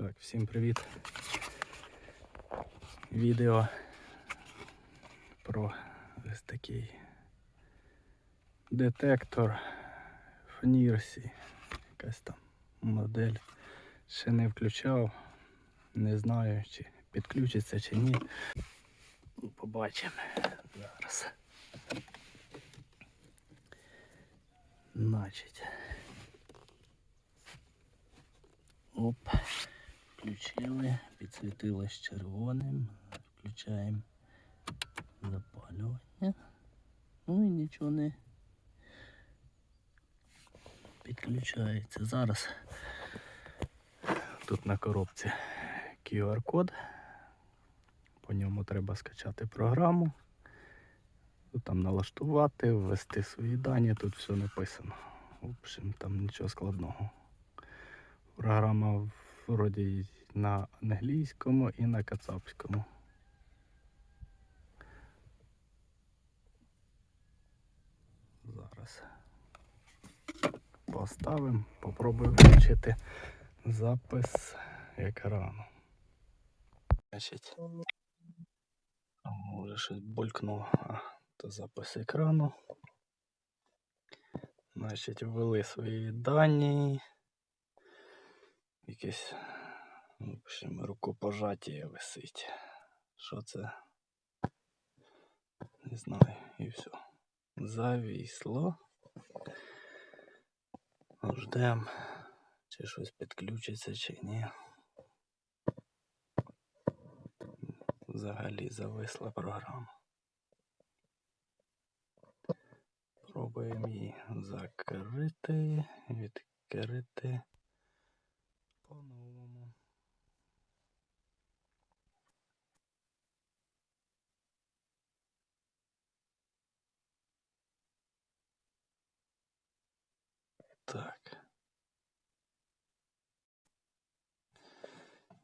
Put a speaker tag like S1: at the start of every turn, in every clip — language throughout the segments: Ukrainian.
S1: Так, всім привіт. Відео про ось такий детектор в Нірсі. Якась там модель. Ще не включав. Не знаю, чи підключиться чи ні. Ну, Побачимо зараз. Значить. Оп. Включили, підсвітилось червоним. Включаємо запалювання. Ну і нічого не підключається. Зараз тут на коробці QR-код. По ньому треба скачати програму. Там налаштувати, ввести свої дані, тут все написано. В общем, там нічого складного. Програма вроді на англійському і на кацапському. Зараз поставимо, попробую включити запис екрану. Значить, може щось булькнуло. А, то запис екрану. Значить, ввели свої дані. Якесь в общем, рукопожаття висить. Що це? Не знаю. І все. Завісло. Ждем, чи щось підключиться, чи ні. Взагалі зависла програма. Пробуємо її закрити, відкрити по-новому. Так.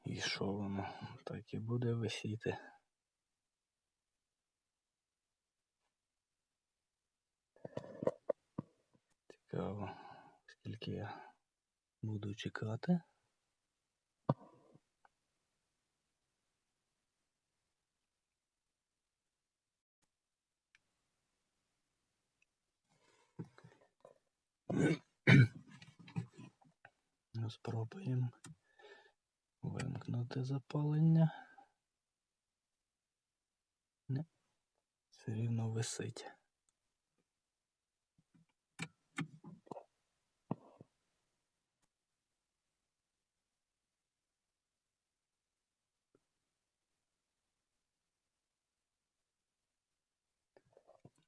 S1: І що воно? Так і буде висіти. Цікаво, скільки я буду чекати. Ну, Спробуємо вимкнути запалення. Не, все рівно висить.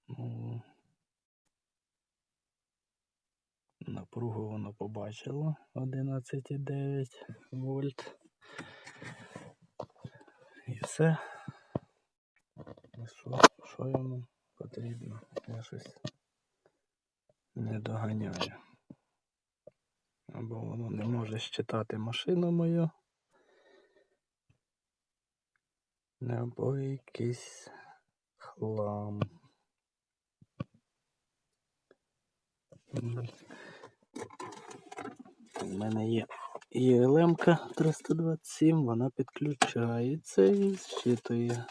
S1: Ну, Напругу воно побачило 11,9 вольт. І все. Що, що йому потрібно? Я щось не доганяю. Або воно не може считати машину мою. Або якийсь хлам. Мене є ЄЛМ 327, вона підключається і зчитує.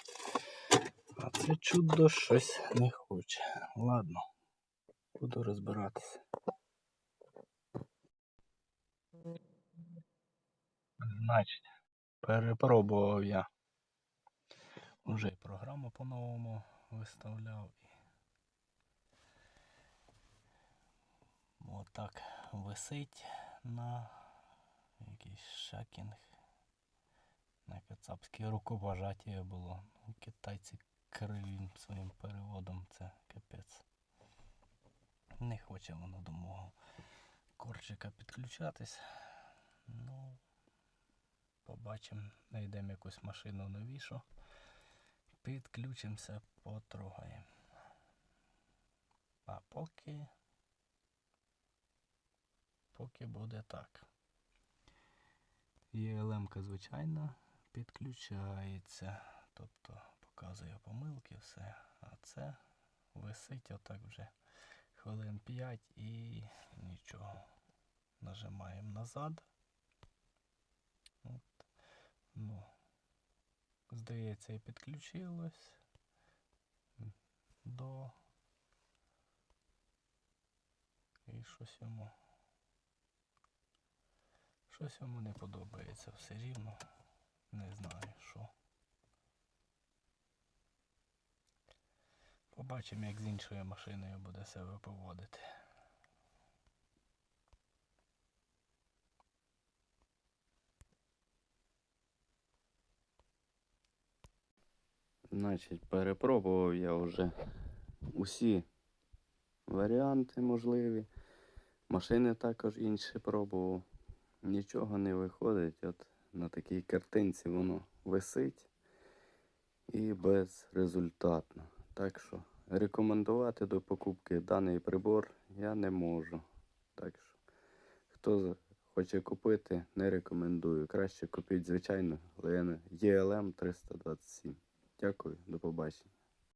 S1: А це чудо щось не хоче. Ладно, буду розбиратися. Значить, перепробував я. Уже й програму по-новому виставляв. Отак висить на якийсь шакінг. На кацапське рукопожаття було. Ну, Китайці кривим своїм переводом це капець. Не хоче воно до мого корчика підключатись. Ну, побачимо, знайдемо якусь машину новішу. Підключимося, потрогаємо. А поки поки буде так. ЄЛМ, звичайно, підключається. Тобто показує помилки, все. А це висить отак вже хвилин 5 і нічого. Нажимаємо назад. От Здається, і підключилось до. І щось йому. Щось йому не подобається все рівно. Не знаю що. Побачимо, як з іншою машиною буде себе поводити. Значить, перепробував я вже усі варіанти можливі. Машини також інші пробував. Нічого не виходить. От на такій картинці воно висить і безрезультатно. Так що рекомендувати до покупки даний прибор я не можу. Так що, хто хоче купити, не рекомендую. Краще купіть звичайно ELM 327. Дякую, до побачення.